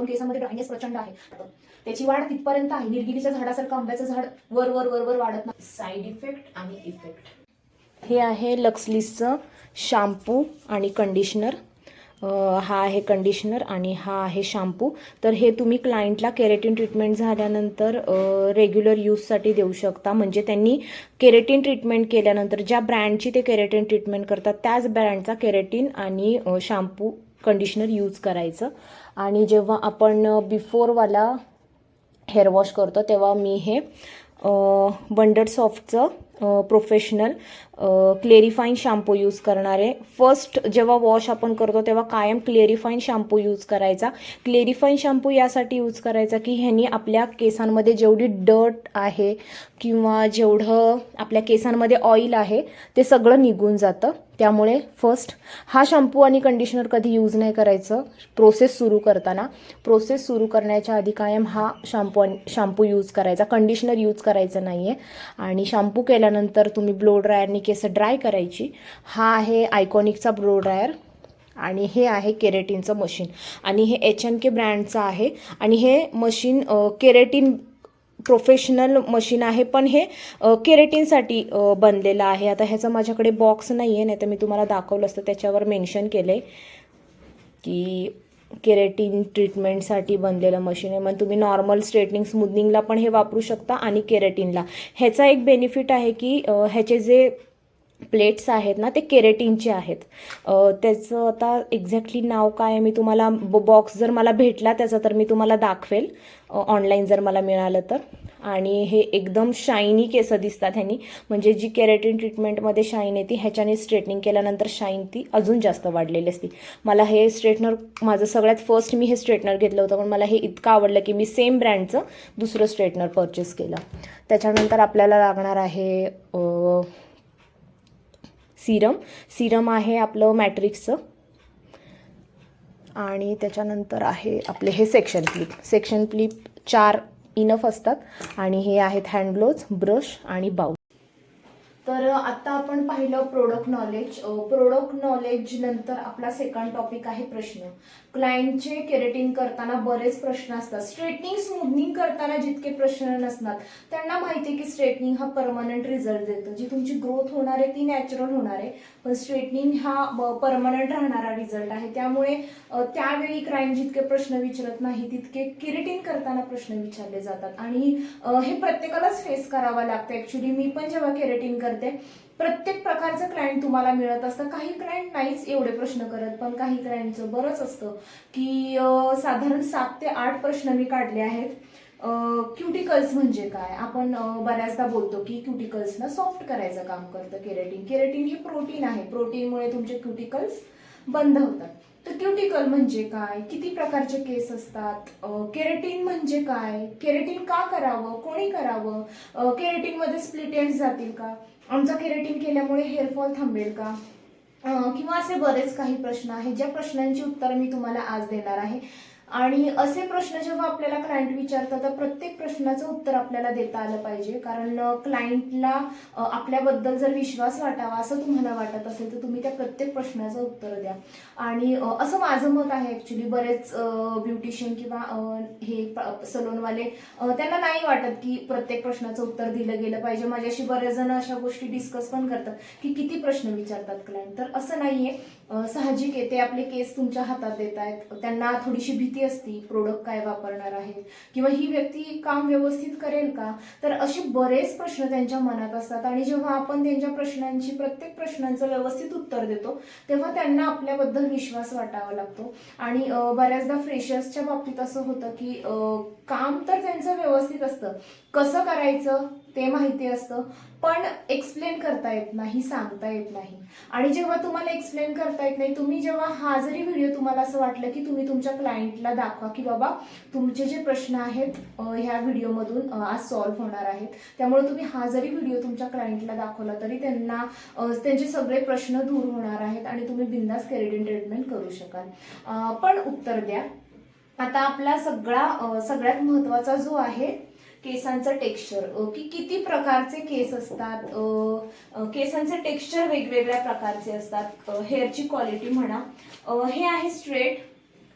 पण केसामध्ये ड्रायनेस प्रचंड आहे. त्याची वाढ तिथपर्यंत आहे. निलगिरीच्या झाडासारखं आंब्याचं झाड वर वर वर वर वाढत नाही. साईड इफेक्ट आणि इफेक्ट हे आहे लक्सलिसचं शॅम्पू आणि कंडिशनर हा आहे कंडिशनर आणि हा आहे शॅम्पू तर हे तुम्ही क्लायंटला केरेटिन ट्रीटमेंट झाल्यानंतर रेग्युलर यूजसाठी देऊ शकता. म्हणजे त्यांनी केरेटिन ट्रीटमेंट केल्यानंतर ज्या ब्रँडची ते केरेटिन ट्रीटमेंट करतात त्याच ब्रँडचा केरेटिन आणि शॅम्पू कंडिशनर यूज करायचं. आणि जेव्हा आपण बिफोरवाला हेअर वॉश करतो तेव्हा मी हे वंडर सॉफ्टचं प्रोफेशनल क्लेरिफाईन शॅम्पू यूज करणार. आहे फर्स्ट जेव्हा वॉश आपण करतो तेव्हा कायम क्लेरिफाईन शॅम्पू यूज करायचा. क्लेरिफाईन शॅम्पू यासाठी यूज करायचा की ह्यानी आपल्या केसांमध्ये जेवढी डट आहे किंवा जेवढं आपल्या केसांमध्ये ऑइल आहे ते सगळं निघून जातं. त्यामुळे फर्स्ट हा शॅम्पू आणि कंडिशनर कधी यूज नाही करायचं. प्रोसेस सुरू करताना. प्रोसेस सुरू करण्याच्या आधी कायम हा शॅम्पू शॅम्पू यूज करायचा. कंडिशनर यूज करायचं नाही आहे आणि शॅम्पू केल्यानंतर तुम्ही ब्लो ड्रायरनी केस ड्राय करायची. हा आहे आयकॉनिकचा ब्रो ड्रायर आणि हे आहे केरेटिनचं मशीन आणि हे एच एन के ब्रँडचं आहे. आणि हे मशीन केरेटिन प्रोफेशनल मशीन आहे पण हे केरेटिनसाठी बनलेलं आहे. आता ह्याचं माझ्याकडे बॉक्स नाही आहे नाही तर मी तुम्हाला दाखवलं असतं त्याच्यावर मेन्शन केलं आहे की केरेटिन ट्रीटमेंटसाठी बनलेलं मशीन आहे. मग तुम्ही नॉर्मल स्ट्रेटनिंग स्मूदनिंगला पण हे वापरू शकता आणि केरेटिनला ह्याचा एक बेनिफिट आहे की ह्याचे जे प्लेट्स आहेत ना ते केरेटिनचे आहेत. त्याचं आता एक्झॅक्टली नाव काय आहे मी तुम्हाला बॉक्स जर मला भेटला त्याचा तर मी तुम्हाला दाखवेल. ऑनलाईन जर मला मिळालं तर. आणि हे एकदम शायनी केसं दिसतात ह्यानी. म्हणजे जी केरेटिन ट्रीटमेंटमध्ये शाईन येते ह्याच्याने स्ट्रेटनिंग केल्यानंतर शाईन ती अजून जास्त वाढलेली असते. मला हे स्ट्रेटनर माझं सगळ्यात फर्स्ट मी हे स्ट्रेटनर घेतलं होतं पण मला हे इतकं आवडलं की मी सेम ब्रँडचं दुसरं स्ट्रेटनर परचेस केलं. त्याच्यानंतर आपल्याला लागणार आहे सिरम. सिरम आहे आपलं मॅट्रिक्सचं. आणि त्याच्यानंतर आहे आपले हे सेक्शन क्लिप सेक्शन क्लिप चार इनफ असतात. आणि हे आहेत हँड ग्लोव्ज ब्रश आणि बाऊल तर आता आपण पाहिलं प्रोडक्ट नॉलेज प्रोडक्ट नॉलेज नंतर आपला सेकंड टॉपिक आहे प्रश्न. क्लायंटचे केरेटिंग करताना बरेच प्रश्न असतात. स्ट्रेटनिंग स्मूथनिंग करताना जितके प्रश्न नसतात त्यांना माहिती आहे की स्ट्रेटनिंग हा परमनंट रिझल्ट देतो. जी तुमची ग्रोथ होणार आहे ती नॅचरल होणार आहे. पण स्ट्रेटनिंग हा परमनंट राहणारा रिझल्ट आहे. त्यामुळे त्यावेळी क्लायंट जितके प्रश्न विचारत नाही तितके किरेटिंग करताना प्रश्न विचारले जातात. आणि हे प्रत्येकालाच फेस करावं लागतं. ऍक्च्युली मी पण जेव्हा केरेटिंग करते प्रत्येक प्रकारचं क्लायंट तुम्हाला मिळत असतं. काही क्लायंट नाहीच एवढे प्रश्न करत पण काही क्लायंटचं बरंच असतं की साधारण सात ते आठ प्रश्न मी काढले आहेत. क्युटिकल्स म्हणजे काय? आपण बऱ्याचदा बोलतो की क्युटिकल्सना सॉफ्ट करायचं काम करतं केरेटिन केरेटिन हे प्रोटीन आहे. प्रोटीनमुळे तुमचे क्युटिकल्स बंद होतात. तर क्युटिकल म्हणजे काय? किती प्रकारचे केस असतात? केरेटिन म्हणजे काय? केरेटिन का करावं? कोणी करावं? केरेटिनमध्ये स्प्लिट एंड जातील का? आमचा केरेटिन केल्यामुळे हेअरफॉल थांबेल का? किंवा असे बरेच काही प्रश्न आहेत ज्या प्रश्नांची उत्तरं मी तुम्हाला आज देणार आहे. आणि असे प्रश्न जेव्हा आपल्याला क्लायंट विचारतात तर प्रत्येक प्रश्नाचं उत्तर आपल्याला देता आलं पाहिजे. कारण क्लायंटला आपल्याबद्दल जर विश्वास वाटावा असं तुम्हाला वाटत असेल तर तुम्ही त्या प्रत्येक प्रश्नाचं उत्तर द्या. आणि असं माझं मत आहे ऍक्च्युली बरेच ब्युटिशियन किंवा हे सलोनवाले त्यांना नाही वाटत की प्रत्येक प्रश्नाचं उत्तर दिलं गेलं पाहिजे. माझ्याशी बरेच जण अशा गोष्टी डिस्कस पण करतात की किती प्रश्न विचारतात क्लायंट तर असं नाही आहे साहजिक आहे ते आपले केस तुमच्या हातात देत आहेत. त्यांना थोडीशी भीती असती प्रोडक्ट काय वापरणार आहे किंवा ही व्यक्ती काम व्यवस्थित करेल का? तर असे बरेच प्रश्न त्यांच्या मनात असतात. आणि जेव्हा आपण त्यांच्या प्रश्नांची प्रत्येक प्रश्नांचं व्यवस्थित उत्तर देतो तेव्हा त्यांना आपल्याबद्दल विश्वास वाटावा लागतो. आणि बऱ्याचदा फ्रेशर्सच्या बाबतीत असं होतं की काम तर त्यांचं व्यवस्थित असतं कसं करायचं ते माहिती असतं पण एक्सप्लेन करता येत नाही सांगता येत नाही. आणि जेव्हा तुम्हाला एक्सप्लेन करता येत नाही तुम्ही जेव्हा हा जरी व्हिडिओ तुम्हाला असं वाटलं की तुम्ही तुमच्या क्लायंटला दाखवा की बाबा तुमचे जे प्रश्न आहेत ह्या व्हिडिओमधून आज सॉल्व्ह होणार आहेत. त्यामुळे तुम्ही हा जरी व्हिडिओ तुमच्या क्लायंटला दाखवला तरी त्यांना त्यांचे सगळे प्रश्न दूर होणार आहेत आणि तुम्ही बिंदास केरेटिन ट्रीटमेंट करू शकाल. पण उत्तर द्या. आता आपला सगळा सगळ्यात महत्त्वाचा जो आहे केसांचं टेक्स्चर की किती प्रकारचे केस असतात? केसांचे टेक्स्चर वेगवेगळ्या प्रकारचे असतात. हेअरची क्वालिटी म्हणा. हे आहे स्ट्रेट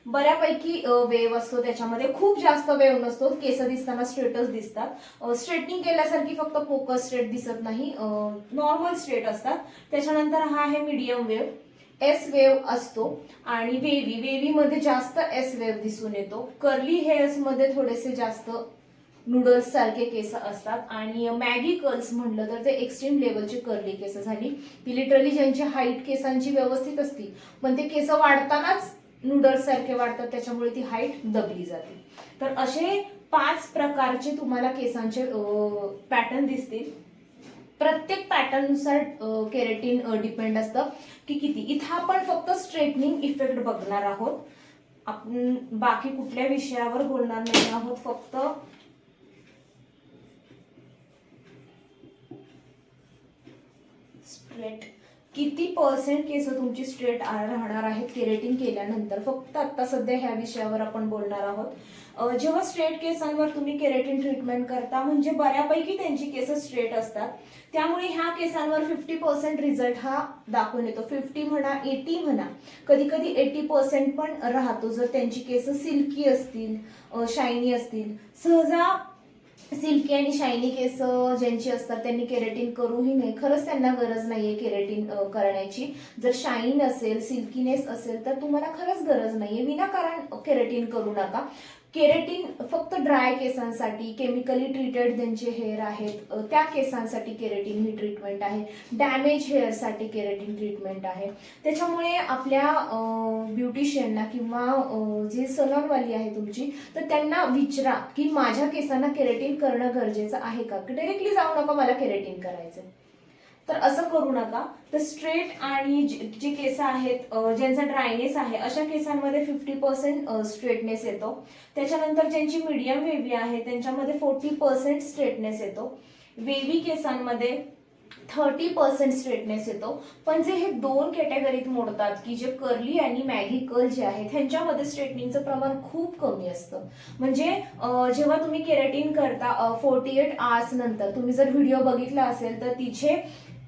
बऱ्यापैकी वेव असतो त्याच्यामध्ये. खूप जास्त वेव नसतो. केस दिसताना स्ट्रेटच दिसतात. स्ट्रेटनिंग केल्यासारखी फक्त फोकस स्ट्रेट दिसत नाही. नॉर्मल स्ट्रेट असतात. त्याच्यानंतर हा आहे मीडियम वेव एस वेव असतो. आणि वेवी वेवीमध्ये जास्त एस वेव दिसून येतो. कर्ली हेअर्समध्ये थोडेसे जास्त नूडल्स सारखे केस असतात. आणि मॅगी कर्ल्स म्हणलं तर ते एक्स्ट्रीम लेवलची कर्ली केस झाली ती लिटरली ज्यांची हाईट केसांची व्यवस्थित असती पण ते केस वाढतानाच नूडल्स सारखे वाढतात त्याच्यामुळे ती हाईट दबली जाते. तर असे पाच प्रकारचे तुम्हाला केसांचे पॅटर्न दिसतील. प्रत्येक पॅटर्ननुसार केरेटिन डिपेंड असतं की किती. इथं आपण फक्त स्ट्रेटनिंग इफेक्ट बघणार आहोत. आपण बाकी कुठल्या विषयावर बोलणार नाही आहोत फक्त स्ट्रेट किती पर्सेंट केस तुमची स्ट्रेट राहणार आहेत केरेटिंग केल्यानंतर? फक्त आता सध्या ह्या विषयावर आपण बोलणार आहोत. जेव्हा स्ट्रेट केसांवर तुम्ही केरेटिन ट्रीटमेंट करता म्हणजे बऱ्यापैकी त्यांची केस स्ट्रेट असतात. त्यामुळे ह्या केसांवर फिफ्टी पर्सेंट रिझल्ट हा दाखवून येतो. फिफ्टी म्हणा एटी म्हणा कधी कधी एटी पर्सेंट पण राहतो. जर त्यांची केस सिल्की असतील शायनी असतील सहजा सिल्की आणि शायनी केस ज्यांची असतात त्यांनी केरेटिन करूही नाही खरंच त्यांना गरज नाहीये केरेटिन करण्याची. जर शाईन असेल सिल्कीनेस असेल तर तुम्हाला खरंच गरज नाहीये. विनाकारण केरेटिन करू नका. केरेटिन फक्त ड्राय केसांसाठी केमिकली ट्रीटेड ज्यांचे हेअर आहेत त्या केसांसाठी केरेटिन ही ट्रीटमेंट आहे. डॅमेज हेअरसाठी केरेटिन ट्रीटमेंट आहे. त्याच्यामुळे आपल्या ब्युटिशियनना किंवा जे सलॉनवाली आहे तुमची तर त्यांना विचारा की माझ्या केसांना केरेटिन करणं गरजेचं आहे का? डायरेक्टली जाऊ नका मला केरेटिन करायचं तर असं करू नका. तर स्ट्रेट आणि जे केस आहेत ज्यांचा ड्रायनेस आहे अशा केसांमध्ये फिफ्टी पर्सेंट स्ट्रेटनेस येतो. त्याच्यानंतर ज्यांची मीडियम वेवी आहे त्यांच्यामध्ये फोर्टी पर्सेंट स्ट्रेटनेस येतो. वेवी केसांमध्ये थर्टी पर्सेंट स्ट्रेटनेस येतो. पण जे हे दोन कॅटेगरीत मोडतात की जे कर्ली आणि मॅगी कर्ल जे आहेत ह्यांच्यामध्ये स्ट्रेटनिंगचं प्रमाण खूप कमी असतं. म्हणजे जेव्हा तुम्ही केराटीन करता फोर्टी एट आवर्स नंतर तुम्ही जर व्हिडिओ बघितला असेल तर तिचे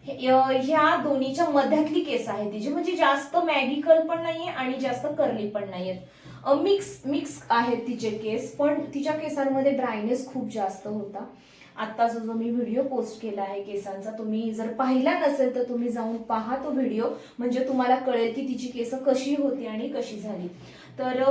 ह्या दोन्हीच्या मध्यातली केस आहे तिची. म्हणजे जास्त मॅगी पण नाहीये आणि जास्त कर्ली पण नाहीयेत. मिक्स मिक्स आहेत तिचे केस पण तिच्या केसांमध्ये ड्रायनेस खूप जास्त होता. आत्ताचा जो मी व्हिडिओ पोस्ट केला आहे केसांचा तुम्ही जर पाहिला नसेल तर तुम्ही जाऊन पहा तो व्हिडिओ म्हणजे तुम्हाला कळेल की तिची केस कशी होती आणि कशी झाली. तर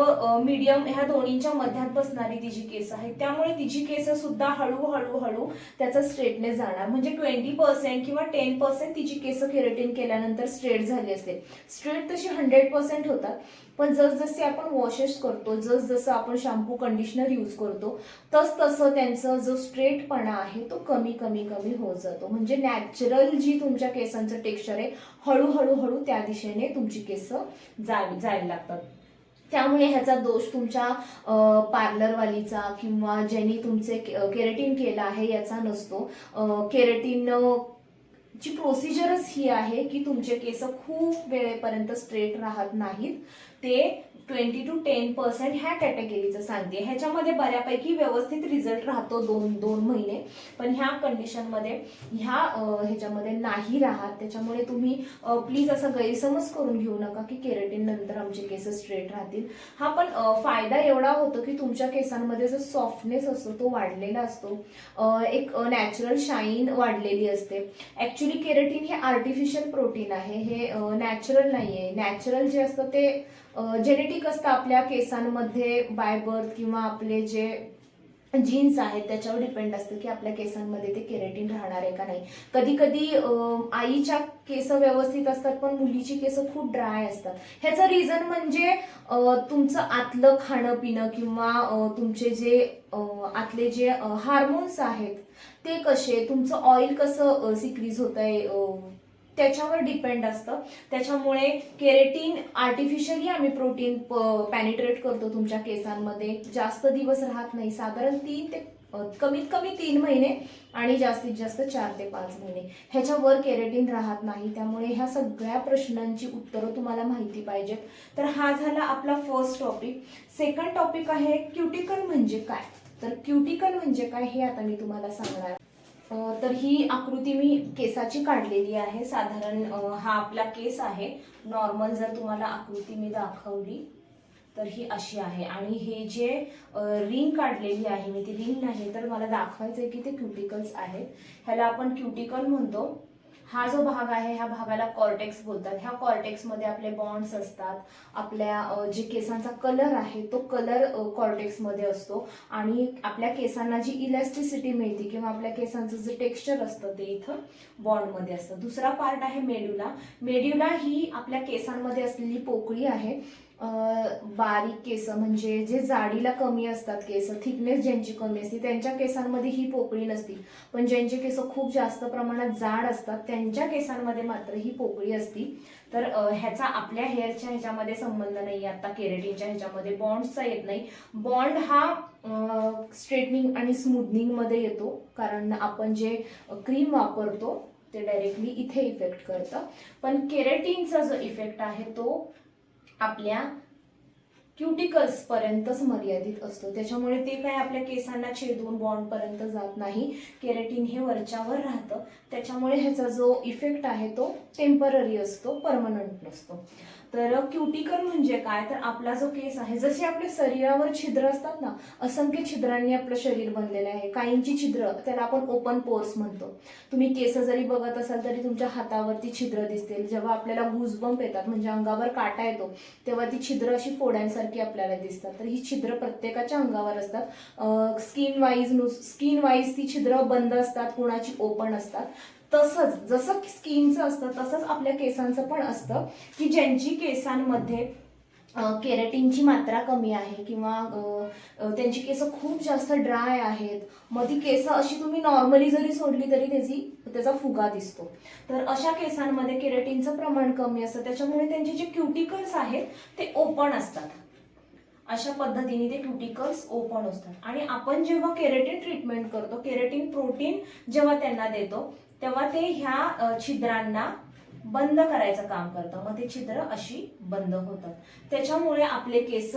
मीडियम ह्या दोन्हींच्या मध्यात बसणारी तिची केस आहे त्यामुळे तिची केस सुद्धा हळूहळू हळू त्याचा स्ट्रेटनेस जाणार. म्हणजे ट्वेंटी पर्सेंट किंवा टेन पर्सेंट तिची केस केरेटिन केल्यानंतर स्ट्रेट झाली असते. स्ट्रेट तशी हंड्रेड पर्सेंट होतात. पण जसजसे आपण वॉशेस करतो जसजसं आपण शॅम्पू कंडिशनर यूज करतो तस तसं त्यांचं जो स्ट्रेटपणा आहे तो कमी कमी कमी होत जातो. म्हणजे नॅचरल जी तुमच्या केसांचं टेक्स्चर आहे हळूहळू हळू त्या दिशेने तुमची केस जावी जायला लागतात. त्यामुळे ह्याचा दोष तुमच्या पार्लरवालीचा किंवा ज्यांनी तुमचे केरेटिन केलं आहे याचा नसतो. केरेटिन ची प्रोसिजरच ही आहे की तुमचे केस खूप वेळेपर्यंत स्ट्रेट राहत नाहीत. ते ट्वेंटी टू टेन पर्सेंट ह्या कॅटेगरीचं सांगते. ह्याच्यामध्ये बऱ्यापैकी व्यवस्थित रिझल्ट राहतो दोन दोन महिने. पण ह्या कंडिशनमध्ये ह्या ह्याच्यामध्ये नाही राहत. त्याच्यामुळे तुम्ही प्लीज असा गैरसमज करून घेऊ नका की केरेटिन नंतर आमचे केस स्ट्रेट राहतील. हा पण फायदा एवढा होतो की तुमच्या केसांमध्ये जो सॉफ्टनेस असतो तो वाढलेला असतो. एक नॅचरल शाईन वाढलेली असते. ॲक्च्युली केरेटिन हे आर्टिफिशियल प्रोटीन आहे. हे नॅचरल नाही आहे नॅचरल जे असतं ते जेनेटिक असतं आपल्या केसांमध्ये बाय बर्थ किंवा आपले जे जीन्स आहेत त्याच्यावर डिपेंड असतं की आपल्या केसांमध्ये ते केरेटिन राहणार आहे का नाही. कधी कधी आईच्या केस व्यवस्थित असतात पण मुलीची केस खूप ड्राय असतात. ह्याचं रिझन म्हणजे तुमचं आतलं खाणं पिणं किंवा तुमचे जे आतले जे हार्मोन्स आहेत ते कसे तुमचं ऑइल कसं सिक्रीज होत आहे त्याच्यावर डिपेंड असतं. त्याच्यामुळे केरेटीन आर्टिफिशियली आम्ही प्रोटीन पॅनिट्रेट करतो तुमच्या केसांमध्ये. जास्त दिवस राहत नाही. साधारण तीन ते कमीत कमी तीन महिने आणि जास्तीत जास्त चार ते पाच महिने. ह्याच्यावर केरेटीन राहत नाही. त्यामुळे ह्या सगळ्या प्रश्नांची उत्तरं तुम्हाला माहिती पाहिजेत. तर हा झाला आपला फर्स्ट टॉपिक सेकंड टॉपिक आहे क्युटिकल म्हणजे काय? तर क्युटिकल म्हणजे काय हे आता मी तुम्हाला सांगणार तर ही आकृती मी केसाची काढलेली आहे. साधारण हा आपला केस आहे. नॉर्मल जर तुम्हाला आकृती मी दाखवली तर ही अशी आहे. आणि हे जे रिंग काढलेली आहे मी ती रिंग नाही तर मला दाखवायचं आहे की ते क्युटिकल्स आहेत. ह्याला आपण क्युटिकल म्हणतो. हा जो भाग आहे ह्या भागाला कॉर्टेक्स बोलतात. ह्या कॉर्टेक्समध्ये आपले बॉन्ड्स असतात. आपल्या जे केसांचा कलर आहे तो कलर कॉर्टेक्समध्ये असतो. आणि आपल्या केसांना जी इलॅस्टिसिटी मिळते किंवा आपल्या केसांचं जे टेक्स्चर असतं ते इथं बॉन्डमध्ये असतं. दुसरा पार्ट आहे मेड्युला मेड्युला ही आपल्या केसांमध्ये असलेली पोकळी आहे. बारीक केस म्हणजे जे जाडीला कमी असतात केस थिकनेस ज्यांची कमी असते त्यांच्या केसांमध्ये ही पोकळी नसती. पण ज्यांचे केस खूप जास्त प्रमाणात जाड असतात त्यांच्या केसांमध्ये मात्र ही पोकळी असती. तर ह्याचा आपल्या हेअरच्या ह्याच्यामध्ये संबंध नाही आता केरेटिनच्या ह्याच्यामध्ये बॉन्डचा येत नाही. बॉन्ड हा स्ट्रेटनिंग आणि स्मूदनिंगमध्ये येतो. कारण आपण जे क्रीम वापरतो ते डायरेक्टली इथे इफेक्ट करतं. पण केरेटिनचा जो इफेक्ट आहे तो आपल्या क्युटिकल्स पर्यंतच मर्यादित असतो. त्याच्यामुळे ते काय आपल्या केसांना छेदून बॉन्ड पर्यंत जात नाही. केरेटिन हे वरच्यावर राहतं. त्याच्यामुळे ह्याचा जो इफेक्ट आहे तो टेंपररी असतो परमनंट नसतो. तर क्युटिकल म्हणजे काय? तर आपला जो केस आहे जसे आपल्या शरीरावर छिद्र असतात ना असंख्य छिद्रांनी आपलं शरीर बनलेलं आहे. काहींची छिद्र त्याला आपण ओपन पोर्स म्हणतो. तुम्ही केस जरी बघत असाल तरी तुमच्या हातावरती छिद्र दिसतील. जेव्हा आपल्याला गुजबंप येतात म्हणजे अंगावर काटा येतो तेव्हा ती छिद्र अशी फोड्यांसारखी आपल्याला दिसतात. तर ही छिद्र प्रत्येकाच्या अंगावर असतात. स्किन वाईज स्किन वाईज ती छिद्र बंद असतात कुणाची ओपन असतात. तसंच जसं स्किनचं असतं तसंच आपल्या केसांचं पण असतं की ज्यांची केसांमध्ये केरेटिनची मात्रा कमी आहे किंवा त्यांची केस खूप जास्त ड्राय आहेत मग ती केस अशी तुम्ही नॉर्मली जरी सोडली तरी त्याची त्याचा फुगा दिसतो. तर अशा केसांमध्ये केरेटिनचं प्रमाण कमी असतं त्याच्यामुळे त्यांचे जे क्युटिकल्स आहेत ते ओपन असतात. अशा पद्धतीने ते क्युटिकल्स ओपन असतात. आणि आपण जेव्हा केरेटिन ट्रीटमेंट करतो केरेटिन प्रोटीन जेव्हा त्यांना देतो तेव्हा ते ह्या छिद्रांना बंद करायचं काम करतं. मग ते छिद्र अशी बंद होतात त्याच्यामुळे आपले केस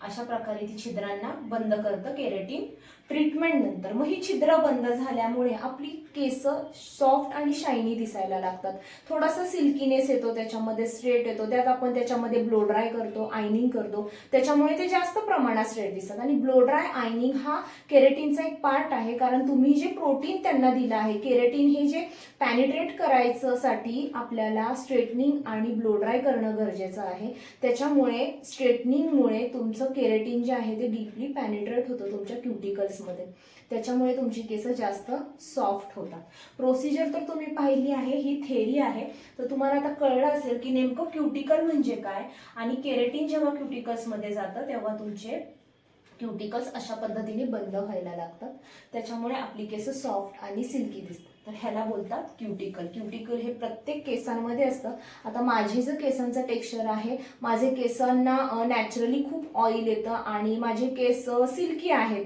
अशा प्रकारे ती छिद्रांना बंद करतं केरेटिन. ट्रीटमेंट नंतर. मग ही छिद्र बंद झाल्यामुळे आपली केस सॉफ्ट आणि शायनी दिसायला लागतात. थोडासा सिल्कीनेस येतो त्याच्यामध्ये स्ट्रेट येतो. त्यात आपण त्याच्यामध्ये ब्लो ड्राय करतो आयनिंग करतो. त्याच्यामुळे ते जास्त प्रमाणात स्ट्रेट दिसतात. आणि ब्लो ड्राय आयनिंग हा केरेटिनचा एक पार्ट आहे. कारण तुम्ही जे प्रोटीन त्यांना दिलं आहे केरेटिन हे जे पॅनिट्रेट करायचं साठी आपल्याला स्ट्रेटनिंग आणि ब्लो ड्राय करणं गरजेचं आहे. त्याच्यामुळे स्ट्रेटनिंगमुळे तुमचं केरेटिन जे आहे ते डीपली पॅनिट्रेट होतं तुमच्या केसमध्ये. त्याच्यामुळे तुमची केस जास्त सॉफ्ट होतात. प्रोसिजर तर तुम्ही पाहिली आहे ही थेरी आहे. तर तुम्हाला आता कळलं असेल की नेमकं क्युटिकल म्हणजे काय आणि केरेटिन जेव्हा क्युटिकल्समध्ये जातं तेव्हा तुमचे क्युटिकल्स अशा पद्धतीने बंद व्हायला लागतात. त्याच्यामुळे आपली केस सॉफ्ट आणि सिल्की दिसतात. तर ह्याला बोलतात क्युटिकल क्युटिकल हे प्रत्येक केसांमध्ये असतं. आता माझे जे केसांचं टेक्स्चर आहे माझे केसांना नॅचरली खूप ऑइल येतं आणि माझे केस सिल्की आहेत.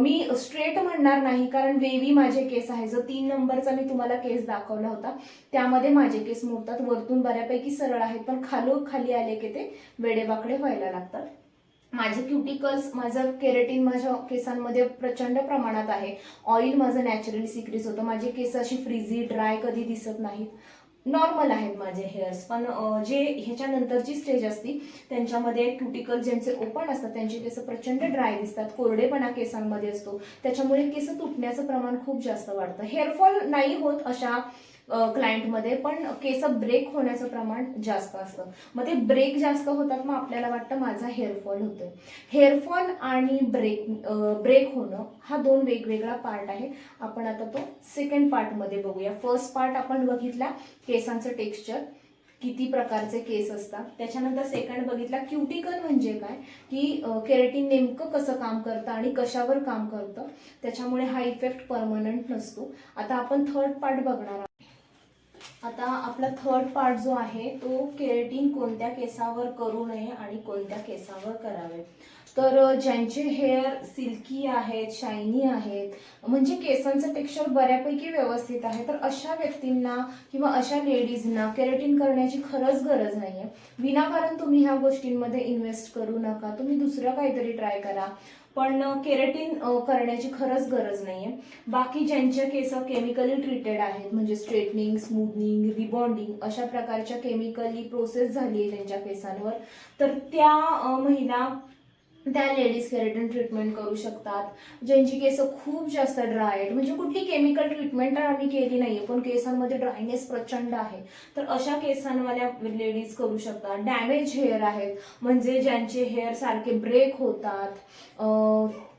मी स्ट्रेट म्हणणार नाही कारण वेवी माझे केस आहे. जो तीन नंबरचा मी तुम्हाला केस दाखवला होता त्यामध्ये माझे केस मोडतात. वरतून बऱ्यापैकी सरळ आहेत पण खालो खाली आले की ते वेडेवाकडे व्हायला लागतात. माझे क्युटिकल्स माझं केरेटिन माझ्या केसांमध्ये प्रचंड प्रमाणात आहे. ऑइल माझं नॅचरली सिक्रीज होतं. माझे केस अशी फ्रीझी ड्राय कधी दिसत नाहीत. नॉर्मल आहेत माझे हेअर्स पण जे ह्याच्यानंतरची स्टेज असती त्यांच्यामध्ये क्युटिकल ज्यांचे ओपन असतात त्यांचे केस प्रचंड ड्राय दिसतात. कोरडेपणा केसांमध्ये असतो. त्याच्यामुळे केस तुटण्याचं प्रमाण खूप जास्त वाढतं. हेअरफॉल नाही होत अशा क्लायंटमध्ये पण केस ब्रेक होण्याचं प्रमाण जास्त असतं. मग ते ब्रेक जास्त होतात मग आपल्याला वाटतं माझा हेअरफॉल होतोय. हेअरफॉल आणि ब्रेक ब्रेक होणं हा दोन वेगवेगळा पार्ट आहे. आपण आता तो सेकंड पार्टमध्ये बघूया. फर्स्ट पार्ट आपण बघितला केसांचं टेक्स्चर किती प्रकारचे केस असतात. त्याच्यानंतर सेकंड बघितला क्युटिकल म्हणजे काय? की केरेटिन नेमकं कसं काम करतं आणि कशावर काम करतं. त्याच्यामुळे हा इफेक्ट परमनंट नसतो. आता आपण थर्ड पार्ट बघणार आहोत. आता आपला थर्ड पार्ट जो आहे तो केरेटिन कोणत्या केसावर करू नये आणि कोणत्या केसावर करावे. तर ज्यांचे हेअर सिल्की आहेत शायनी आहेत म्हणजे केसांचं टेक्स्चर बऱ्यापैकी व्यवस्थित आहे तर अशा व्यक्तींना किंवा अशा लेडीजना केरेटिन करण्याची खरंच गरज नाही आहे विनाकारण तुम्ही ह्या गोष्टींमध्ये इन्व्हेस्ट करू नका. तुम्ही दुसरं काहीतरी ट्राय करा. पण केरेटिन करण्याची खरंच गरज नाही आहे बाकी ज्यांचे केस केमिकली ट्रीटेड आहेत म्हणजे स्ट्रेटनिंग स्मूथनिंग रिबॉन्डिंग अशा प्रकारच्या केमिकली प्रोसेस झाली आहे त्यांच्या केसांवर तर त्या महिला त्या लेडीज केरेटिन ट्रीटमेंट करू शकतात. ज्यांची केस खूप जास्त ड्राय आहेत. म्हणजे कुठली केमिकल ट्रीटमेंट तर आम्ही केली नाही पण केसांमध्ये ड्रायनेस प्रचंड आहे. तर अशा केसांवाल्या लेडीज करू शकतात. डॅमेज हेअर आहेत. म्हणजे ज्यांचे हेअर सारखे ब्रेक होतात.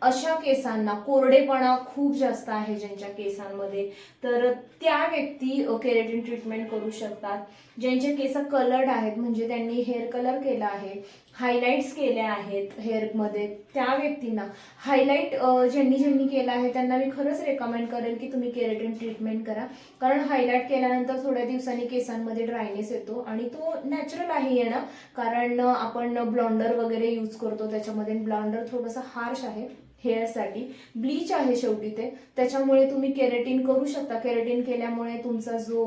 अशा केसांना कोरडेपणा खूप जास्त आहे ज्यांच्या केसांमध्ये. तर त्या व्यक्ती केरेटिन ट्रीटमेंट करू शकतात. ज्यांचे केस कलर्ड आहेत म्हणजे त्यांनी हेअर कलर केला आहे हायलाईट्स केले आहेत हेअरमध्ये त्या व्यक्तींना. हायलाईट ज्यांनी ज्यांनी केलं आहे त्यांना मी खरंच रेकमेंड करेल की तुम्ही केरेटिन ट्रीटमेंट करा. कारण हायलाईट केल्यानंतर थोड्या दिवसांनी केसांमध्ये ड्रायनेस येतो आणि तो नॅचरल आहे येणं कारण आपण ब्लॉन्डर वगैरे यूज करतो त्याच्यामध्ये ब्लॉन्डर थोडंसं हार्श आहे. हेअरसाठी. ब्लीच आहे शेवटी ते. त्याच्यामुळे तुम्ही केरेटिन करू शकता. केरेटिन केल्यामुळे तुमचा जो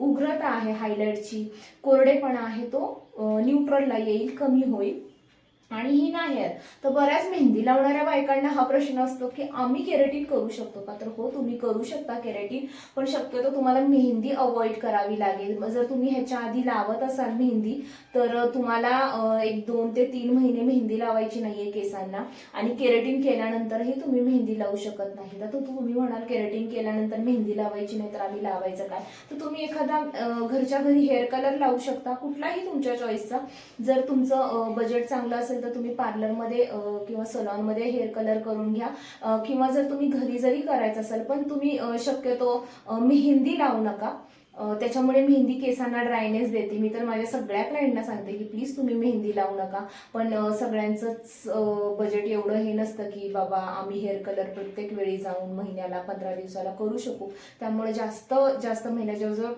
उग्रता आहे हायलाइटची कोरडेपणा आहे तो न्यूट्रलला येईल कमी होईल. आणि ही नाही आहेत. तर बऱ्याच मेहंदी लावणाऱ्या बायकांना हा प्रश्न असतो की आम्ही केरेटिन करू शकतो का? तर हो तुम्ही करू शकता केरेटिन पण शक्यतो तुम्हाला मेहंदी अवॉइड करावी लागेल. जर तुम्ही ह्याच्या आधी लावत असाल मेहंदी तर तुम्हाला एक दोन ते तीन महिने मेहंदी लावायची नाहीये केसांना. आणि केरेटिन केल्यानंतरही तुम्ही मेहंदी लावू शकत नाही. तर तुम्ही म्हणाल केरेटिन केल्यानंतर मेहंदी लावायची नाही तर आम्ही लावायचं काय? तर तुम्ही एखादा घरच्या घरी हेअर कलर लावू शकता कुठलाही तुमच्या चॉईसचा जर तुमचं बजेट चांगलं असेल तर तुम्ही पार्लरमध्ये किंवा सलॉनमध्ये हेअर कलर करून घ्या. किंवा जर तुम्ही घरी जरी करायचं असेल पण तुम्ही शक्यतो मेहंदी लावू नका. त्याच्यामुळे मेहंदी केसांना ड्रायनेस देते. मी तर माझ्या सगळ्या क्लायंटना सांगते की प्लीज तुम्ही मेहंदी लावू नका. पण सगळ्यांचंच बजेट एवढं हे नसतं की बाबा आम्ही हेअर कलर प्रत्येक वेळी जाऊन महिन्याला पंधरा दिवसाला करू शकू. त्यामुळे जास्त जास्त महिन्या जवळजवळ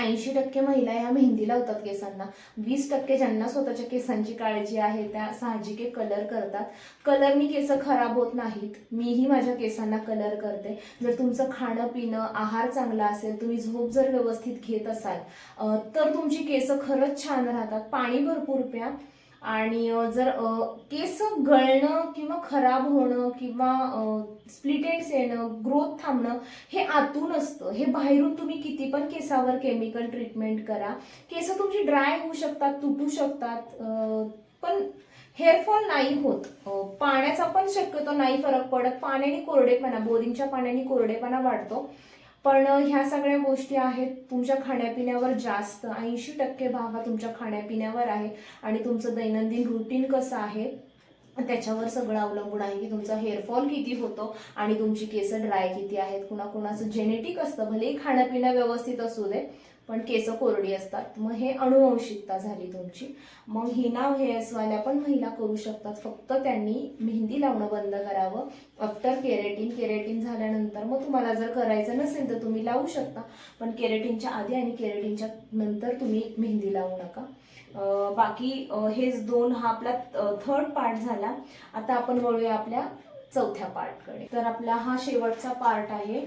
ऐंशी टक्के महिला ह्या मेहंदी लावतात केसांना. वीस टक्के ज्यांना स्वतःच्या केसांची काळजी आहे त्या साहजिके कलर करतात. कलरनी केस खराब होत नाहीत. मीही माझ्या केसांना कलर करते. जर तुमचं खाणं पिणं आहार चांगला असेल तुम्ही झोप जर व्यवस्थित घेत असाल तर तुमची केस खरंच छान राहतात. पाणी भरपूर प्या. आणि जर केस गळणं किंवा खराब होणं किंवा स्प्लिटेड्स येणं ग्रोथ थांबणं हे आतून असतं. हे बाहेरून तुम्ही किती पण केसावर केमिकल ट्रीटमेंट करा. केस तुमची ड्राय होऊ शकतात तुटू शकतात पण हेअरफॉल नाही होत. पाण्याचा पण शक्यतो नाही फरक पडत. पाण्याने कोरडेपणा बोरिंगच्या पाण्याने कोरडेपणा वाढतो. पण ह्या सगळ्या गोष्टी आहेत. तुमच्या खाण्यापिण्यावर जास्त ऐंशी टक्के भाग हा तुमच्या खाण्यापिण्यावर आहे. आणि तुमचं दैनंदिन रुटीन कसं आहे त्याच्यावर सगळं अवलंबून आहे की तुमचा हेअरफॉल किती होतो आणि तुमची केस ड्राय किती आहेत. कुणाकुणाचं जेनेटिक असतं भलेही खाणं पिणं व्यवस्थित असू दे. पण केस कोरडी असतात. मग हे अनुवंशिकता झाली तुमची. मग हिना हेअर्सवाल्या पण महिला करू शकतात. फक्त त्यांनी मेहंदी लावणं बंद करावं. आफ्टर केरेटिन केरेटिन झाल्यानंतर मग तुम्हाला जर करायचं नसेल तर तुम्ही लावू शकता. पण केरेटिनच्या आधी आणि केरेटिनच्या नंतर तुम्ही मेहंदी लावू नका. बाकी हेच दोन हा आपला थर्ड पार्ट झाला. आता आपण वळूया आपल्या चौथ्या पार्टकडे तर आपला हा शेवटचा पार्ट आहे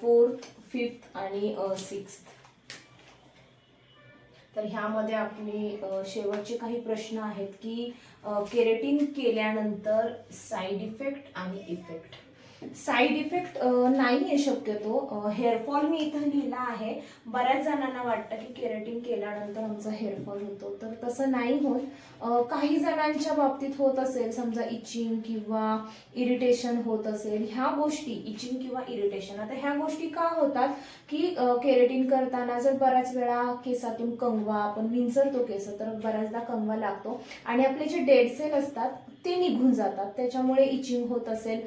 फोर्थ फिफ्थ आणि सिक्स्थ तर ह्यामध्ये आपले शेवटचे काही प्रश्न आहेत की केरेटिन केल्यानंतर साईड इफेक्ट आणि इफेक्ट. साईड इफेक्ट नाही आहे शक्यतो. हेअरफॉल मी इथं लिहिला आहे. बऱ्याच जणांना वाटतं की केरेटिन केल्यानंतर आमचा हेअरफॉल होतो. तर तसं नाही होत. काही जणांच्या बाबतीत होत असेल समजा इचिंग किंवा इरिटेशन होत असेल ह्या गोष्टी इचिंग किंवा इरिटेशन आता ह्या गोष्टी का होतात? की केरेटिन करताना जर बऱ्याच वेळा केसातून कंगवा आपण विंचरतो केस तर बऱ्याचदा कंगवा लागतो आणि आपले जे डेड सेल असतात ते निघून जातात. त्याच्यामुळे इचिंग होत असेल.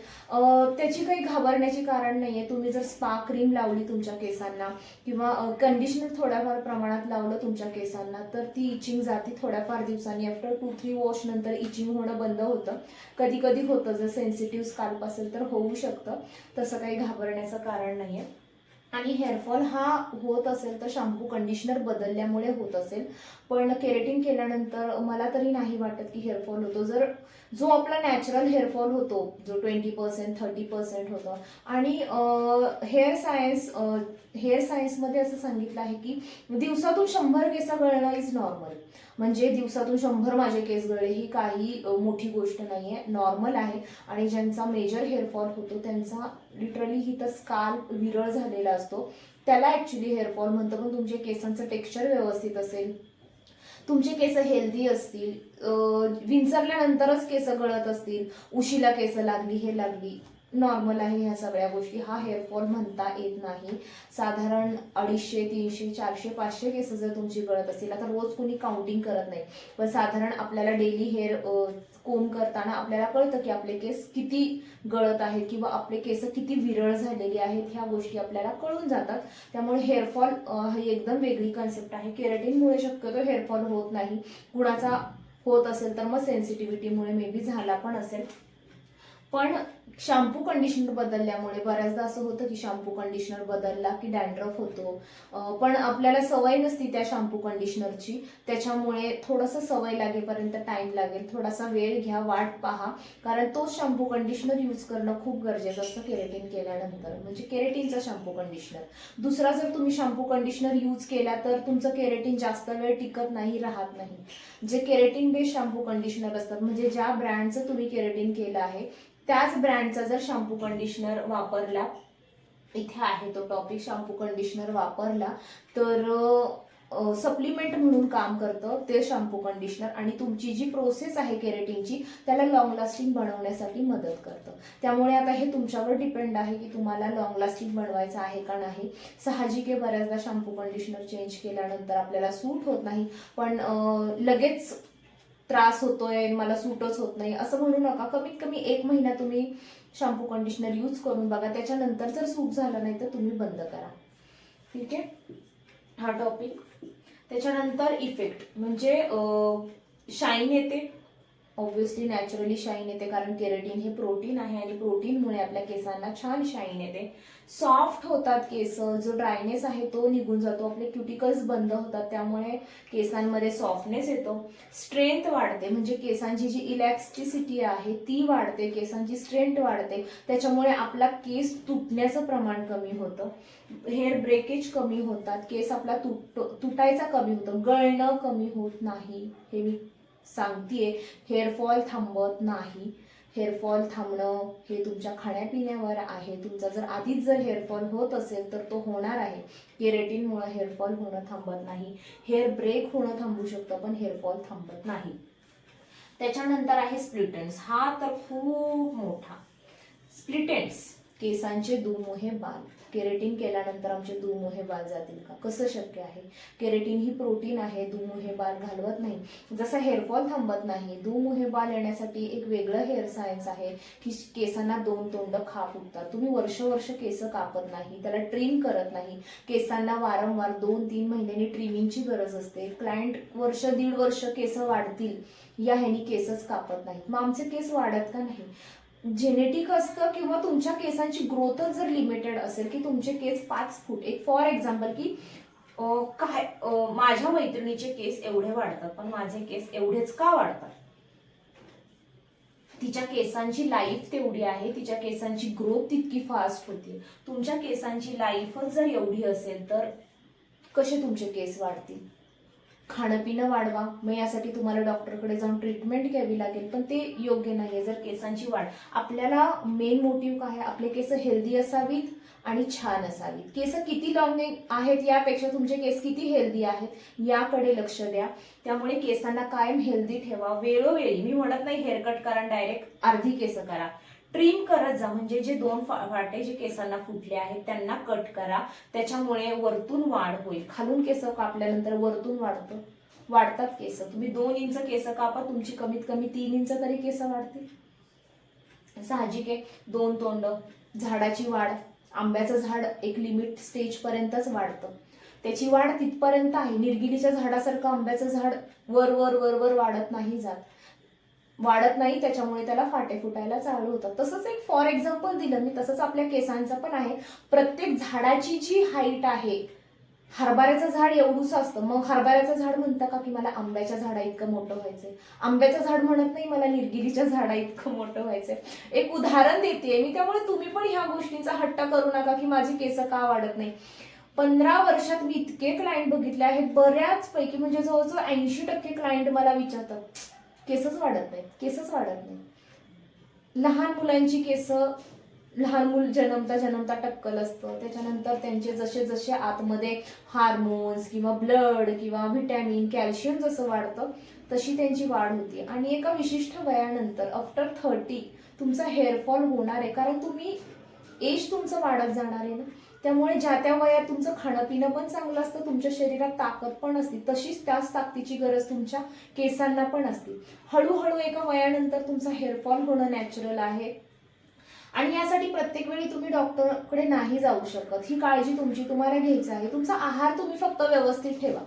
त्याची काही घाबरण्याची कारण नाही आहे तुम्ही जर स्पा क्रीम लावली तुमच्या केसांना किंवा कंडिशनर थोड्याफार प्रमाणात लावलं तुमच्या केसांना तर ती इचिंग जाते थोड्याफार दिवसांनी. आफ्टर टू थ्री वॉश नंतर इचिंग होणं बंद होतं. कधी कधी होतं जर सेन्सिटिव्ह स्काल्प असेल तर होऊ शकतं. तसं काही घाबरण्याचं कारण नाहीये. आणि हेअरफॉल हा होत असेल तर शॅम्पू कंडिशनर बदलल्यामुळे होत असेल. पण केरेटिन केल्यानंतर मला तरी नाही वाटत की हेअरफॉल होतो. जर जो आपला नॅचरल हेअरफॉल होतो जो ट्वेंटी पर्सेंट थर्टी पर्सेंट होतो. आणि हेअर सायन्स हेअर सायन्समध्ये असं सांगितलं आहे की दिवसातून शंभर केस गळणं इज नॉर्मल म्हणजे दिवसातून शंभर माझे केस गळले ही काही मोठी गोष्ट नाही आहे नॉर्मल आहे. आणि ज्यांचा मेजर हेअरफॉल होतो त्यांचा लिटरली ही तर स्काल विरळ झालेला असतो. त्याला ॲक्च्युली हेअरफॉल म्हणतो. पण तुमचे केसांचं टेक्स्चर व्यवस्थित असेल तुमचे केस हेल्दी असतील विंचरल्यानंतरच केस गळत असतील उशीला केस लागली हे लागली नॉर्मल आहे ह्या सगळ्या गोष्टी हा हेअरफॉल म्हणता येत नाही. साधारण अडीचशे तीनशे चारशे पाचशे केस जर तुमची गळत असतील आता रोज कोणी काउंटिंग करत नाही पण साधारण आपल्याला डेली हेअर कोम करताना आपल्याला कळतं की आपले केस किती गळत आहेत किंवा आपले केस किती विरळ झालेली आहेत ह्या गोष्टी आपल्याला कळून जातात. त्यामुळे हेअरफॉल ही एकदम वेगळी कन्सेप्ट आहे. केराटिनमुळे शक्यतो हेअरफॉल होत नाही. कुणाचा होत असेल तर मग सेन्सिटिव्हिटीमुळे मे बी झाला पण असेल. पण शॅम्पू कंडिशनर बदलल्यामुळे बऱ्याचदा असं होतं की शॅम्पू कंडिशनर बदलला की डॅन्ड्रफ होतो. पण आपल्याला सवय नसती त्या शॅम्पू कंडिशनरची. त्याच्यामुळे थोडंसं सवय लागेपर्यंत टाइम लागेल. थोडासा वेळ घ्या वाट पहा. कारण तोच शॅम्पू कंडिशनर यूज करणं खूप गरजेचं असतं केरेटीन केल्यानंतर. म्हणजे केरेटीनचा शॅम्पू कंडिशनर. दुसरा जर तुम्ही शॅम्पू कंडिशनर यूज केला तर तुमचं केरेटिन जास्त वेळ टिकत नाही राहत नाही. जे केरेटिन बेस्ड शॅम्पू कंडिशनर असतात म्हणजे ज्या ब्रँडचं तुम्ही केरेटिन केलं आहे त्याच ब्रँड ब्रँडचा जर शॅम्पू कंडिशनर वापरला इथे आहे तो टॉपिक शॅम्पू कंडिशनर वापरला तर सप्लिमेंट म्हणून काम करतं ते शॅम्पू कंडिशनर आणि तुमची जी प्रोसेस आहे केरेटिनची त्याला लॉंग लास्टिंग बनवण्यासाठी मदत करतं. त्यामुळे आता हे तुमच्यावर डिपेंड आहे की तुम्हाला लॉंग लास्टिंग बनवायचं आहे का नाही. साहजिक आहे बऱ्याचदा शॅम्पू कंडिशनर चेंज केल्यानंतर आपल्याला सूट होत नाही. पण लगेच त्रास होतोय मला सूटच होत नाही. असं म्हणू नका. कमीत कमी एक महिना तुम्ही शॅम्पू कंडिशनर यूज करून बघा. त्याच्यानंतर जर सूट झालं नाही तर तुम्ही बंद करा. ठीक आहे? हा टॉपिक त्याच्यानंतर इफेक्ट म्हणजे शाईन येते. ऑब्व्हियसली नॅचरली शाईन येते कारण केरेटिन हे प्रोटीन आहे आणि प्रोटीनमुळे आपल्या केसांना छान शाईन येते. सॉफ्ट होतात केस जो ड्रायनेस आहे तो निघून जातो आपले क्युटिकल्स बंद होतात त्यामुळे केसांमध्ये सॉफ्टनेस येतो. स्ट्रेंथ वाढते म्हणजे केसांची जी इलॅक्स्टिसिटी आहे ती वाढते केसांची स्ट्रेंथ वाढते त्याच्यामुळे आपला केस तुटण्याचं प्रमाण कमी होतं. हेअर ब्रेकेज कमी होतात केस आपला तुट तुटायचा कमी होतं गळणं कमी होत नाही हे मी सांगतेय हेअरफॉल थांबत नाही. हेअरफॉल थांबणं हे तुमच्या खाण्यापिण्यावर आहे. तुमचा जर आधीच जर हेअरफॉल होत असेल तर तो होणार आहे. केरेटिनमुळे हेअरफॉल होणं थांबत नाही. हेअर ब्रेक होणं थांबू शकतं पण हेअरफॉल थांबत नाही. त्याच्यानंतर आहे स्प्लिटन्स हा तर खूप मोठा. स्प्लिटेन्स केसांचे दुमोहे बाल. केरेटिन केल्यानंतर आमचे दुमोहे बाल जातील का? कसं शक्य आहे? केरेटिन ही प्रोटीन आहे दुमोहे बाल घालवत नाही. जसं हेअरफॉल थांबत नाही दुमोहे बाल येण्यासाठी एक वेगळं हेअर सायन्स आहे की केसांना दोन तोंड खाप उठतात. तुम्ही वर्ष वर्ष केस कापत नाही त्याला ट्रिम करत नाही. केसांना वारंवार दोन तीन महिन्यांनी ट्रिमिंगची गरज असते. क्लायंट वर्ष दीड वर्ष केस वाढतील या ह्यानी केसच कापत नाहीत. मग आमचे केस वाढत का नाही? जेनेटिक असतं किंवा तुमच्या केसांची ग्रोथच जर लिमिटेड असेल की तुमचे केस पाच फूट एक फॉर एक्झाम्पल की काय माझ्या मैत्रिणीचे केस एवढे वाढतात पण माझे केस एवढेच का वाढतात? तिच्या केसांची लाईफ तेवढी आहे तिच्या केसांची ग्रोथ तितकी फास्ट होती. तुमच्या केसांची लाईफच जर एवढी असेल तर कसे तुमचे केस वाढतील? खाणं पिणं वाढवा. मग यासाठी तुम्हाला डॉक्टरकडे जाऊन ट्रीटमेंट घ्यावी लागेल. पण ते योग्य नाही आहे जर केसांची वाढ आपल्याला मेन मोटिव्ह काय आहे? आपले केस हेल्दी असावीत आणि छान असावीत. केस किती लॉंग आहेत यापेक्षा तुमचे केस किती हेल्दी आहेत याकडे लक्ष द्या. त्यामुळे केसांना कायम हेल्दी ठेवा. वेळोवेळी मी म्हणत नाही हेअरकट करा डायरेक्ट अर्धी केस करा. ट्रिम करत जा. म्हणजे जे दोन फा- फाटे जे केसांना फुटले आहेत त्यांना कट करा. त्याच्यामुळे वरतून वाढ होईल. खालून केस कापल्यानंतर वरतून वाढतो. वाढतात केस. तुम्ही दोन इंच केस कापा तुमची कमीत कमी तीन इंच तरी केस वाढतील. साहजिक आहे. दोन तोंड. झाडाची वाढ. आंब्याचं झाड एक लिमिट स्टेज पर्यंतच वाढतं. त्याची वाढ तिथपर्यंत आहे. निर्गिलीच्या झाडासारखं आंब्याचं झाड वर वर वर वर वाढत नाही जात. वाढत नाही त्याच्यामुळे त्याला फाटे फुटायला चालू होतात. तसंच एक फॉर एक्झाम्पल दिलं मी तसंच आपल्या केसांचं पण आहे. प्रत्येक झाडाची जी हाईट आहे हरभऱ्याचं झाड एवढूच असतं. मग हरभऱ्याचं झाड म्हणतं का की मला आंब्याच्या झाडा इतकं मोठं व्हायचंय? आंब्याचं झाड म्हणत नाही मला निर्गिरीच्या झाडा इतकं मोठं व्हायचंय. एक उदाहरण देते मी त्यामुळे तुम्ही पण ह्या गोष्टींचा हट्ट करू नका की माझी केस का वाढत नाही. पंधरा वर्षात मी इतके क्लायंट बघितले आहेत बऱ्याच पैकी म्हणजे जवळजवळ ऐंशी टक्के क्लायंट मला विचारतात केसच वाढत नाहीत केसच वाढत नाही लहान मुलांची केस लहान मूल जन्मता जन्मता टक्कल असतं. त्याच्यानंतर त्यांचे जसे जसे आतमध्ये हार्मोन्स किंवा ब्लड किंवा व्हिटॅमिन कॅल्शियम जसं वाढतं तशी त्यांची वाढ होती. आणि एका विशिष्ट वयानंतर आफ्टर थर्टी तुमचा हेअरफॉल होणार आहे. कारण तुम्ही एज तुमचं वाढत जाणार आहे ना. त्यामुळे ज्या त्या वयात तुमचं खाणं पिणं पण चांगलं असतं तुमच्या शरीरात ताकद पण असते. तशीच त्याच ताकदीची गरज तुमच्या केसांना पण असते. हळूहळू एका वयानंतर तुमचा हेअरफॉल होणं नॅचरल आहे. आणि यासाठी प्रत्येक वेळी तुम्ही डॉक्टरकडे नाही जाऊ शकत. ही काळजी तुमची तुम्हाला घ्यायची आहे. तुमचा आहार तुम्ही फक्त व्यवस्थित ठेवा.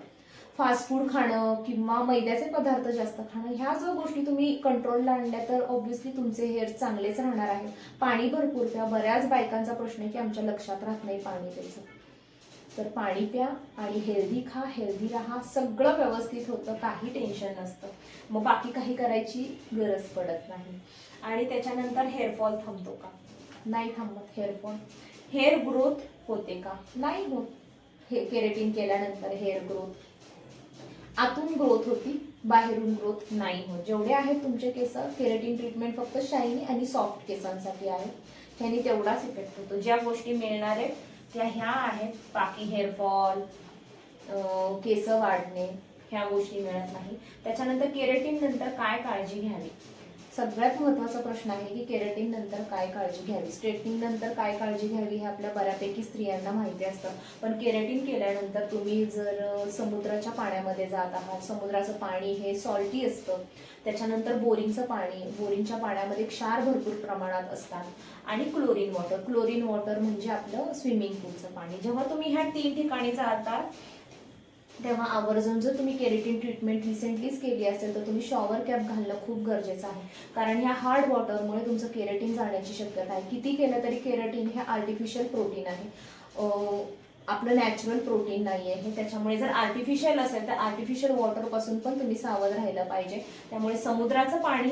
फास्ट फूड खाणं किंवा मैद्याचे पदार्थ जास्त खाणं ह्या जर गोष्टी तुम्ही कंट्रोलला आणल्या तर ऑब्व्हियसली तुमचे हेअर चांगलेच राहणार आहे. पाणी भरपूर प्या. बऱ्याच बायकांचा प्रश्न आहे की आमच्या लक्षात राहत नाही पाणी प्यायचं. तर पाणी प्या आणि हेल्दी खा हेल्दी राहा. सगळं व्यवस्थित होतं काही टेन्शन नसतं. मग बाकी काही करायची गरज पडत नाही. आणि त्याच्यानंतर हेअरफॉल थांबतो का? नाही थांबत. हेअरफॉल हेअर ग्रोथ होते का? नाही होत. हे केरेटिन केल्यानंतर हेअर ग्रोथ आतून ग्रोथ होती बाहेरून ग्रोथ नाही होत. जेवढे आहेत तुमचे केस केरेटिन ट्रीटमेंट फक्त शायनी आणि सॉफ्ट केसांसाठी आहे. ह्यानी तेवढाच इफेक्ट होतो. ज्या गोष्टी मिळणार आहेत त्या ह्या आहेत. बाकी हेअरफॉल केस वाढणे ह्या गोष्टी मिळत नाही. त्याच्यानंतर केरेटिन नंतर काय काळजी घ्यावी? सगळ्यात महत्त्वाचा प्रश्न आहे की केरेटिन नंतर काय काळजी घ्यावी? स्ट्रेटनिंग नंतर काय काळजी घ्यावी हे आपल्या बऱ्यापैकी स्त्रियांना माहिती असतं. पण केरेटिन केल्यानंतर तुम्ही जर समुद्राच्या पाण्यामध्ये जात आहात समुद्राचं पाणी हे सॉल्टी असतं. त्याच्यानंतर बोरिंगचं पाणी बोरिंगच्या पाण्यामध्ये क्षार भरपूर प्रमाणात असतात. आणि क्लोरीन वॉटर क्लोरीन वॉटर म्हणजे आपलं स्विमिंग पूलचं पाणी. जेव्हा तुम्ही ह्या तीन ठिकाणी जाता तेव्हा आवर्जून जर तुम्ही केरेटिन ट्रीटमेंट रिसेंटलीच केली असेल तर तुम्ही शॉवर कॅप घालणं खूप गरजेचं आहे. कारण ह्या हार्ड वॉटरमुळे तुमचं केरेटिन जाण्याची शक्यता आहे. किती केलं तरी केरेटिन हे आर्टिफिशियल प्रोटीन आहे. आपलं नॅचरल प्रोटीन नाही आहे त्याच्यामुळे जर आर्टिफिशियल असेल तर आर्टिफिशियल वॉटरपासून पण तुम्ही सावध राहिलं पाहिजे. त्यामुळे समुद्राचं पाणी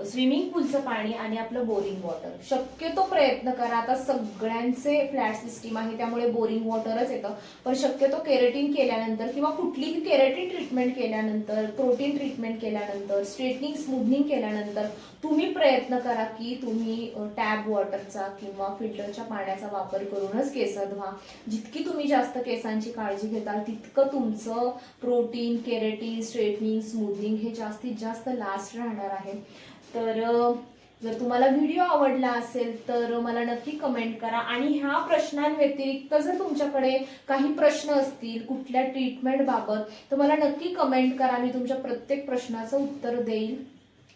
स्विमिंग पूलचं पाणी आणि आपलं बोरिंग वॉटर शक्यतो प्रयत्न करा. आता सगळ्यांचे फ्लॅट सिस्टीम आहे त्यामुळे बोरिंग वॉटरच येतं. पण शक्यतो केरेटिन केल्यानंतर किंवा कुठलीही केरेटिन ट्रीटमेंट केल्यानंतर प्रोटीन ट्रीटमेंट केल्यानंतर स्ट्रेटनिंग स्मूथनिंग केल्यानंतर तुम्ही प्रयत्न करा की तुम्ही टॅब वॉटरचा किंवा फिल्टरच्या पाण्याचा वापर करूनच केस धुवा. जितकी तुम्ही जास्त केसांची काळजी घेताल तितकं तुमचं प्रोटीन केरेटिन स्ट्रेटनिंग स्मूथनिंग हे जास्तीत जास्त लास्ट राहणार आहे. तर जर तुम्हाला व्हिडिओ आवडला असेल तर मला नक्की कमेंट करा. आणि ह्या प्रश्नांव्यतिरिक्त जर तुमच्याकडे काही प्रश्न असतील कुठल्या ट्रीटमेंटबाबत तर मला नक्की कमेंट करा. मी तुमच्या प्रत्येक प्रश्नाचं उत्तर देईल.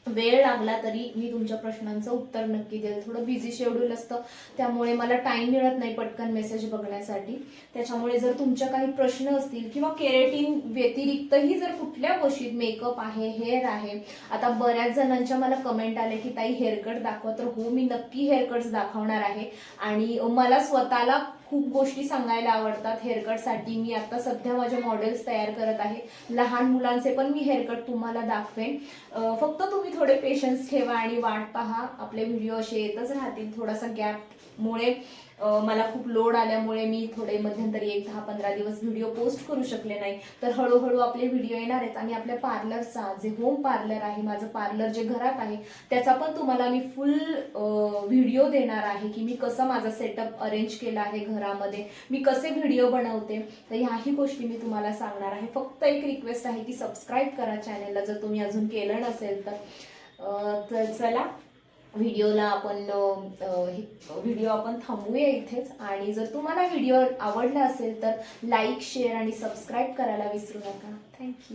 वेळ लागला तरी मी तुमच्या प्रश्नांचं उत्तर नक्की देईल. थोडं बिझी शेड्यूल असतं त्यामुळे मला टाइम मिळत नाही पटकन मेसेज बघण्यासाठी. त्याच्यामुळे जर तुमच्या काही प्रश्न असतील किंवा केरेटिन व्यतिरिक्तही जर कुठल्या गोष्टीत मेकअप आहे हेअर आहे आता बऱ्याच जणांच्या मला कमेंट आले की ताई हेअरकट दाखवा. तर हो मी नक्की हेअरकट्स दाखवणार आहे. आणि मला स्वतःला खूप गोष्टी सांगायला आवडतात हेअरकटसाठी मी आता सध्या माझ्या मॉडेल्स तयार करत आहे. लहान मुलांचे पण मी हेअरकट तुम्हाला दाखवेन. फक्त तुम्ही थोडे पेशन्स ठेवा आणि वाट पहा. आपले व्हिडिओ असे येतच राहतील. थोडासा गॅपमुळे मला खूप लोड आल्यामुळे मी थोडे मध्यंतरी एक दहा पंधरा दिवस व्हिडिओ पोस्ट करू शकले नाही. तर हळूहळू आपले व्हिडिओ येणार आहेत आणि आपल्या पार्लरचा जे होम पार्लर आहे माझं पार्लर जे घरात आहे त्याचा पण तुम्हाला मी फुल व्हिडिओ देणार आहे की मी कसं माझा सेटअप अरेंज केला आहे घरामध्ये मी कसे व्हिडिओ बनवते. तर ह्याही गोष्टी मी तुम्हाला सांगणार आहे. फक्त एक रिक्वेस्ट आहे की सबस्क्राईब करा चॅनलला जर तुम्ही अजून केलं नसेल तर. तर चला व्हिडिओला आपण व्हिडिओ आपण थांबूया इथेच. आणि जर तुम्हाला व्हिडिओ आवडला असेल तर लाईक शेअर आणि सबस्क्राईब करायला विसरू नका. थँक्यू.